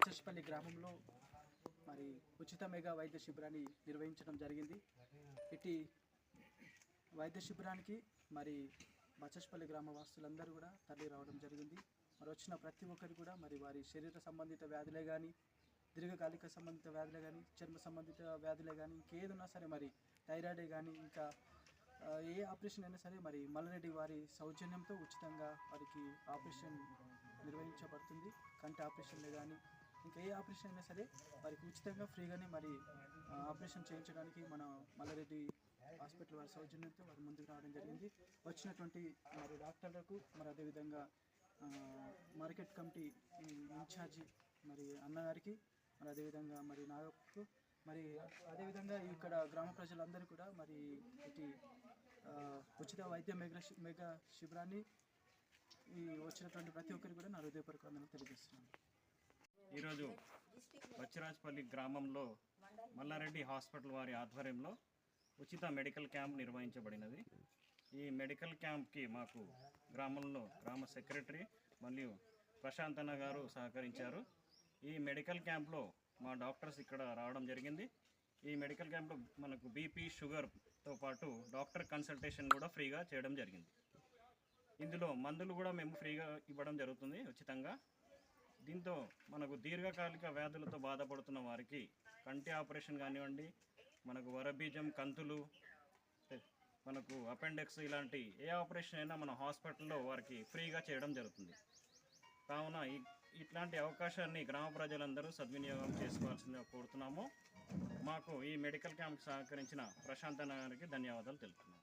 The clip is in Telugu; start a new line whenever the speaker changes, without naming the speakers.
బచ్చస్పల్లి గ్రామంలో మరి ఉచిత మెగా వైద్య శిబిరాన్ని నిర్వహించడం జరిగింది. ఇటు వైద్య శిబిరానికి మరి బచ్చస్పల్లి గ్రామ వాసులందరూ కూడా తరలి రావడం జరిగింది. మరి వచ్చిన ప్రతి ఒక్కరు కూడా మరి వారి శరీర సంబంధిత వ్యాధులే కానీ దీర్ఘకాలిక సంబంధిత వ్యాధులే కానీ చర్మ సంబంధిత వ్యాధులే కానీ ఇంకేదన్నా సరే మరి థైరాయిడే కానీ ఇంకా ఏ ఆపరేషన్ అయినా సరే మరి మల్లారెడ్డి వారి సౌజన్యంతో ఉచితంగా వారికి ఆపరేషన్ నిర్వహించబడుతుంది. కంటి ఆపరేషన్లే కానీ ఇంకా ఏ ఆపరేషన్ అయినా సరే వారికి ఉచితంగా ఫ్రీగానే మరి ఆపరేషన్ చేయించడానికి మన మల్లారెడ్డి హాస్పిటల్ వారి సౌజన్యంతో వారు ముందుకు రావడం జరిగింది. వచ్చినటువంటి మరి డాక్టర్లకు మరి అదేవిధంగా మార్కెట్ కమిటీ ఇన్ఛార్జి మరి అన్నగారికి మరి అదేవిధంగా మరి నాగకు మరి అదేవిధంగా ఇక్కడ గ్రామ ప్రజలందరూ కూడా మరి ఇటు ఉచిత వైద్య మెగా శి- మెగా శిబిరాన్ని ఈ వచ్చినటువంటి ప్రతి ఒక్కరికి కూడా నా హృదయపూర్వకంగా తెలియజేస్తున్నాను.
ఈరోజు బచ్చిరాజపల్లి గ్రామంలో మల్లారెడ్డి హాస్పిటల్ వారి ఆధ్వర్యంలో ఉచిత మెడికల్ క్యాంప్ నిర్వహించబడినది. ఈ మెడికల్ క్యాంప్కి మాకు గ్రామంలో గ్రామ సెక్రటరీ మరియు ప్రశాంతన్న గారు సహకరించారు. ఈ మెడికల్ క్యాంప్లో మా డాక్టర్స్ ఇక్కడ రావడం జరిగింది. ఈ మెడికల్ క్యాంప్లో మనకు బీపీ షుగర్తో పాటు డాక్టర్ కన్సల్టేషన్ కూడా ఫ్రీగా చేయడం జరిగింది. ఇందులో మందులు కూడా మేము ఫ్రీగా ఇవ్వడం జరుగుతుంది ఉచితంగా. దీంతో మనకు దీర్ఘకాలిక వ్యాధులతో బాధపడుతున్న వారికి కంటి ఆపరేషన్ కానివ్వండి మనకు వరబీజం కంతులు మనకు అపెండిక్స్ ఇలాంటి ఏ ఆపరేషన్ అయినా మన హాస్పిటల్లో వారికి ఫ్రీగా చేయడం జరుగుతుంది. కావున ఇట్లాంటి అవకాశాన్ని గ్రామ ప్రజలందరూ సద్వినియోగం చేసుకోవాల్సిందిగా కోరుతున్నాము. మాకు ఈ మెడికల్ క్యాంప్ సహకరించిన ప్రశాంత్ నగరికి గారికి ధన్యవాదాలు తెలుపుతున్నాము.